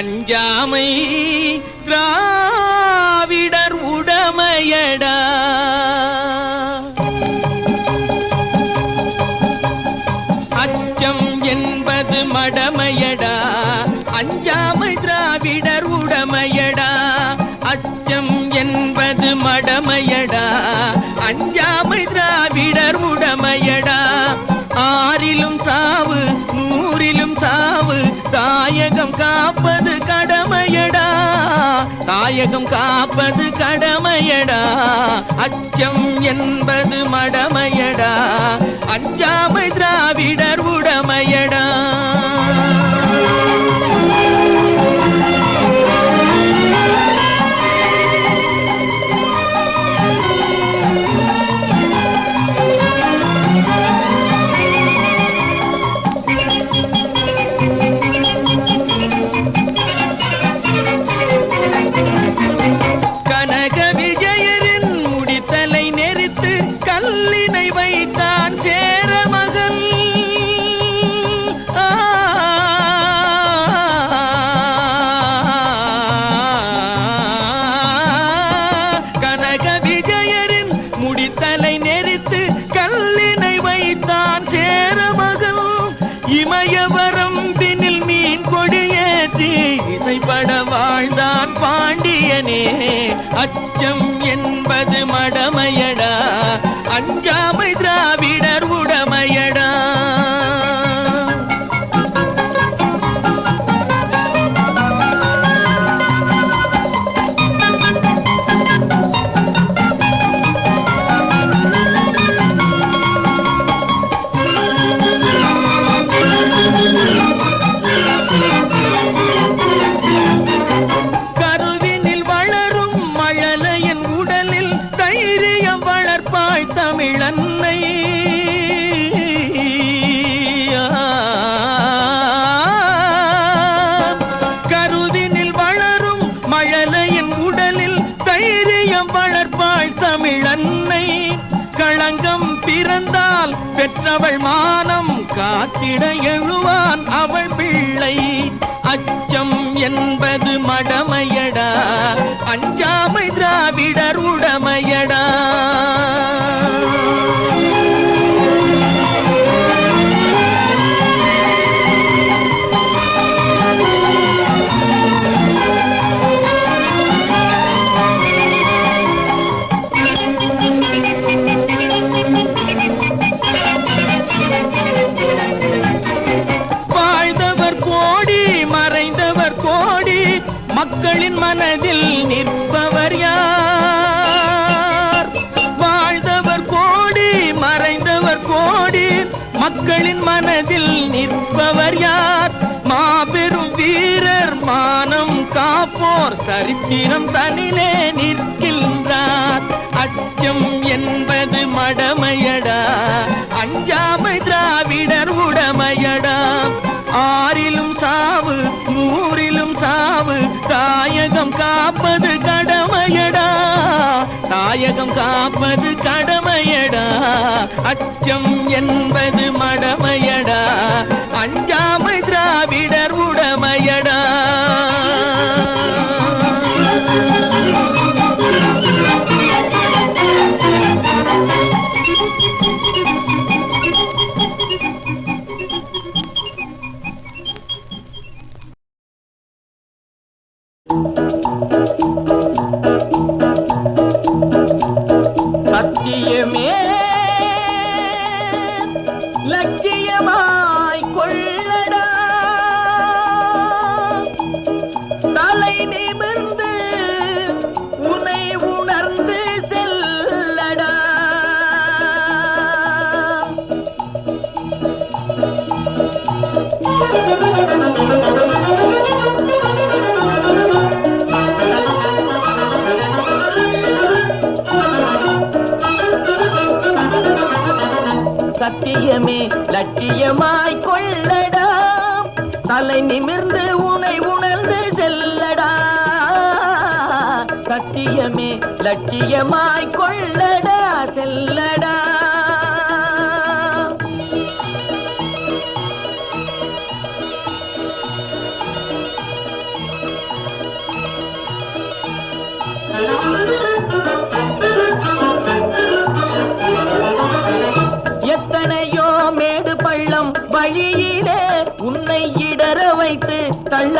அஞ்சாமை தாயகம் காப்பது கடமையடா. அச்சம் என்பது மடமையடா. அஞ்சாமை திராவிடர் உடமையடா. காத்திட எழுவான் அவள் பிள்ளை. அச்சம் என்பது மடமை மனதில் நிற்பவர் யார்? மாபெரும் வீரர் மானம் காப்போர் சரித்திரம் தனிலே நிற்கின்றார். அச்சம் என்பது மடமையடா. அஞ்சாமை திராவி உலகம் காப்பது கடமையடா. அச்சம் என்பது மடமையடா. அஞ்சாமை திராவிடர் உடமையடா. சத்தியமே லட்சியமாய் கொள்ளடா. தலை நிமிர்ந்து உனை உணர்ந்து செல்லடா. சத்தியமே லட்சியமாய் கொள்ளடா செல்லடா.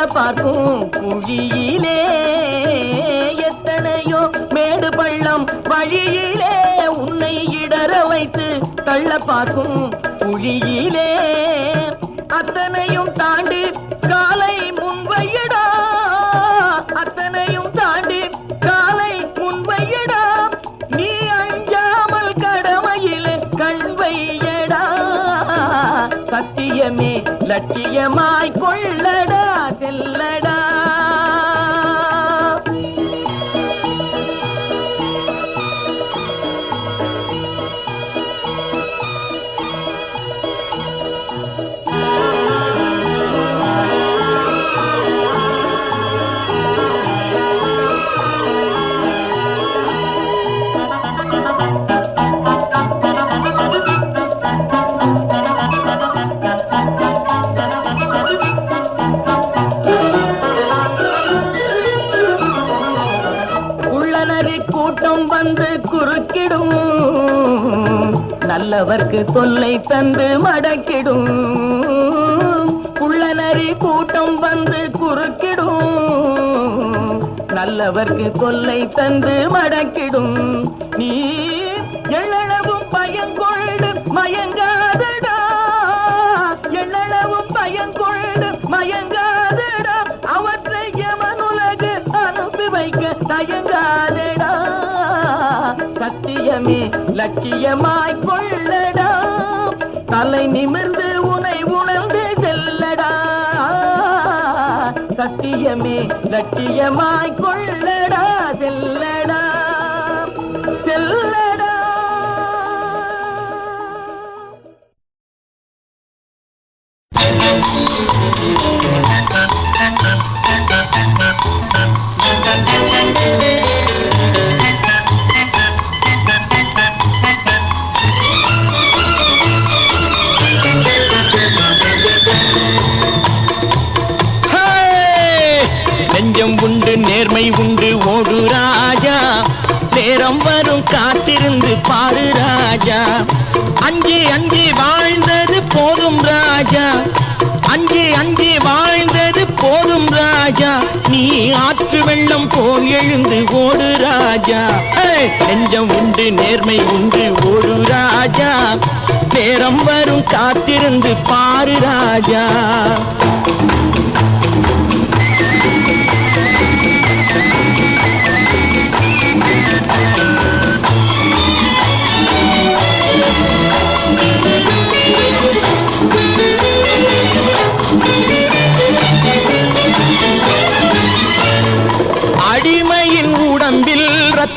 தள்ள பார்க்கும் குழியிலே எத்தனையோ மேடு பள்ளம் வழியிலே உன்னை இடற வைத்து தள்ள பார்க்கும் குழியிலே. அத்தனையும் தாண்டி காலை முன்வையடா. அத்தனையும் தாண்டி காலை முன்வையடா. நீ அஞ்சாமல் கடமையிலே கண்வையடா சத்தியமே லட்சியமாய் கொள்ளட. அவர்க்கு தொல்லை தந்து மடக்கிடும். உள்ளனரி கூட்டம் வந்து குறுக்கிடும். நல்லவர்க்கு தொல்லை தந்து மடக்கிடும். நீ எழவும் பயங்கொண்டு மயங்காதடா. எழவும் பயங்கொண்டு மயங்காதடா. அவற்றை எமனுலகு அனுப்பி வைக்க தயங்காதடா. சத்தியமே லட்சியமாய்கொள்ள தலை நிமிர்ந்து உனை உணர்ந்து செல்லடா சத்தியமே லட்சியமாய் கொள்ளடா செல்லடா செல்லடா you. காத்திருந்து பாரு ராஜா. அஞ்சு அஞ்சு வாழ்ந்தது போதும் ராஜா. அஞ்சு அஞ்சு வாழ்ந்தது போதும் ராஜா. நீ ஆற்று வெள்ளம் போல் எழுந்து ஓடு ராஜா. நெஞ்சம் உண்டு நேர்மை உண்டு ஓடு ராஜா. நேரம் வரும் காத்திருந்து பாரு ராஜா.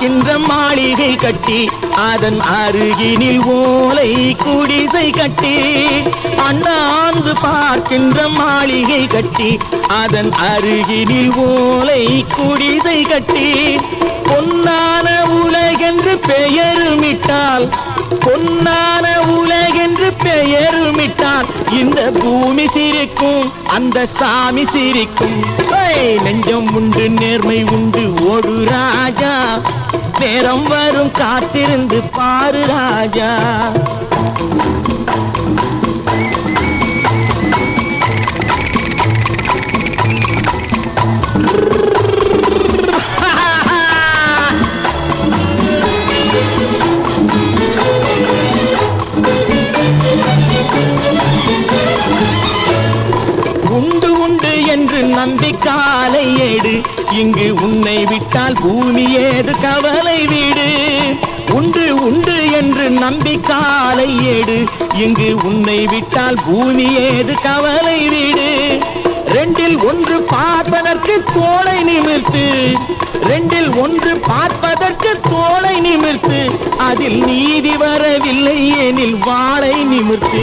இருக்கின்ற மாளிகை கட்டி அதன் அருகினில் ஓலை குடிசை கட்டி அண்ணாந்து பார்க்கின்ற மாளிகை கட்டி அதன் அருகினில் ஓலை குடிசை கட்டி. பொன்னான உலகென்று பெயருமிட்டால் பொன்னான உலகென்று பெயருமிட்டான் இந்த பூமி சிரிக்கும் அந்த சாமி சிரிக்கும். நெஞ்சம் உண்டு நேர்மை உண்டு ஒரு ராஜா. நேரம் வரும் காத்திருந்து பாரு ராஜா. நந்தி காலை ஏடு இங்கு உன்னை விட்டால் பூமி ஏது கவலை வீடு. உண்டு உண்டு என்று நம்பி காலை ஏடு இங்கு உன்னை விட்டால் பூமி ஏது கவலை வீடு. ரெண்டில் ஒன்று பார்ப்பதற்கு தோலை நிமித்து ரெண்டில் ஒன்று பார்ப்ப அதற்கு தோலை நிமிர்த்து அதில் நீதி வரவில்லை எனில் வாளை நிமிர்த்து.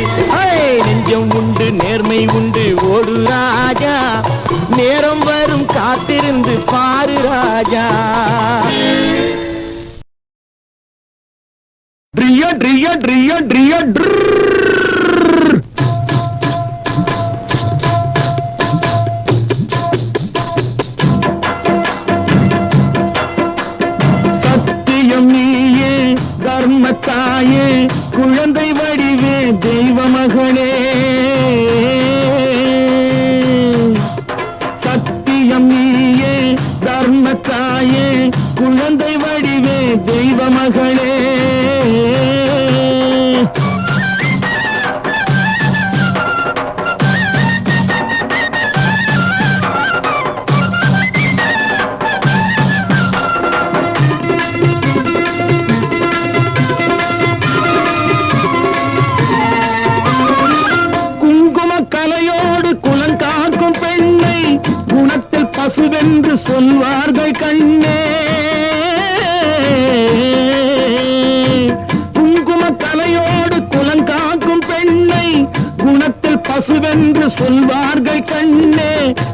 நெஞ்சம் உண்டு நேர்மை உண்டு ஓடு ராஜா. நேரம் வரும் காத்திருந்து பாரு ராஜா. ட்ரியோ ட்ரியோ ட்ரியோ ட்ரியோ.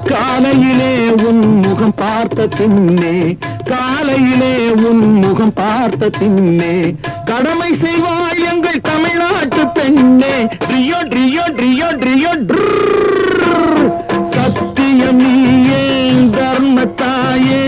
காலையிலே உன் முகம் பார்த்த தின்னே காலையிலே உன் முகம் பார்த்த தின்னே கடமை செய்வாய் எங்கள் தமிழ்நாட்டு பெண்ணே. ட்ரியோ ட்ரியோ ட்ரியோ ட்ரியோ சத்தியம் நீயே தர்மத்தாயே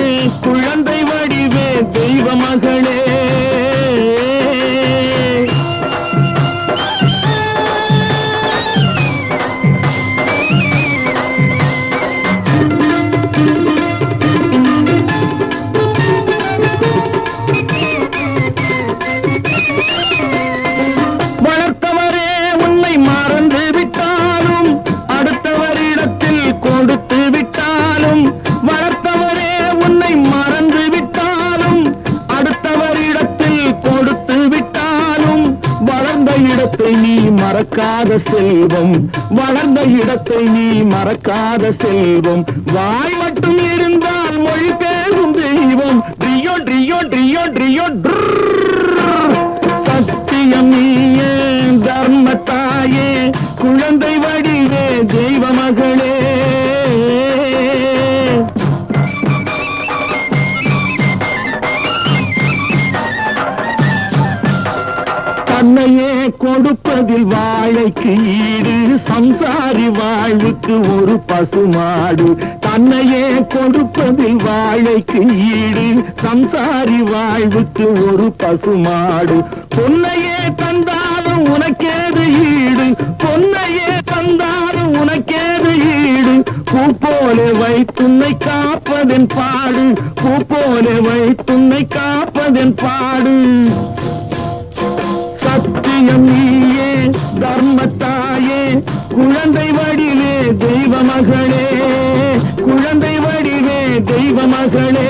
மறக்காத செல்வம். வளர்ந்த இடத்தை நீ மறக்காத செல்வம். வாய் மட்டும் இருந்தால் மொழி பேசும் தெய்வம். ட்ரியோ ட்ரியோ ட்ரியோ ட்ரியோ சத்தியம் நீயே தர்மத்தாயே குழந்தை வடிவே தெய்வம் கொடுப்பதில் வாழைக்கு ஈடு சம்சாரி வாழ்வுக்கு ஒரு பசுமாடு. தன்னையே கொடுப்பதில் வாழைக்கு ஈடு சம்சாரி வாழ்வுக்கு ஒரு பசுமாடு. பொன்னையே தந்தாலும் உனக்கேது ஈடு பொன்னையே தந்தாலும் உனக்கேது ஈடு. பூ போல வைத்துன்னை காப்பதன் பாடு பூ போல வைத்துன்னை காப்பதன் பாடு. சத்தியம் நீ தர்மத்தாயே குழந்தை வடிவே தெய்வ மகளே குழந்தை வடிவே தெய்வ மகளே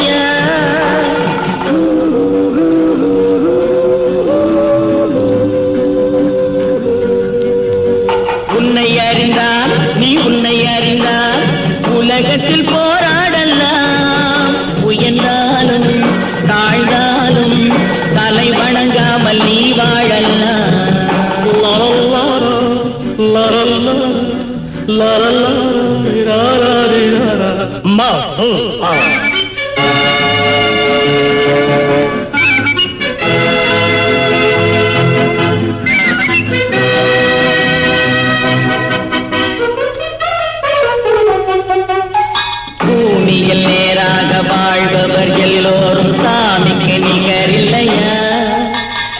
பூமியில் நேராக வாழ்பவர் எல்லோரும் சாமிக்கு நிகரில்லையா?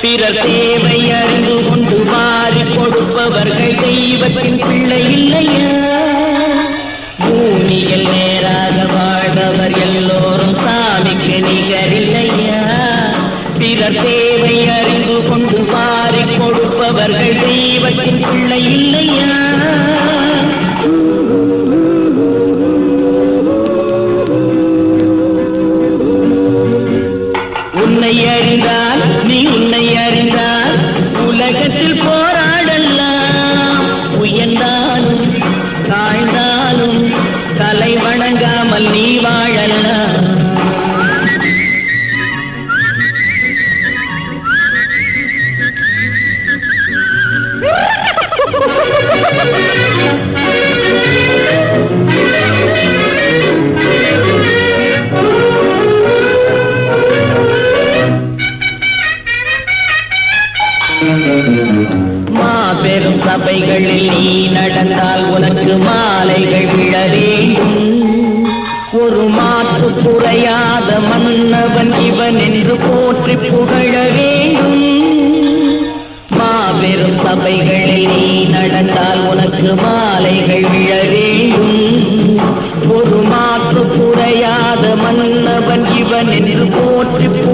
பிறர் தேவை அறிந்து கொண்டு மாறி கொடுப்பவர்கள் தெய்வத்தின் பிள்ளை இல்லையா? பிள்ளை இல்லை. মুড়ি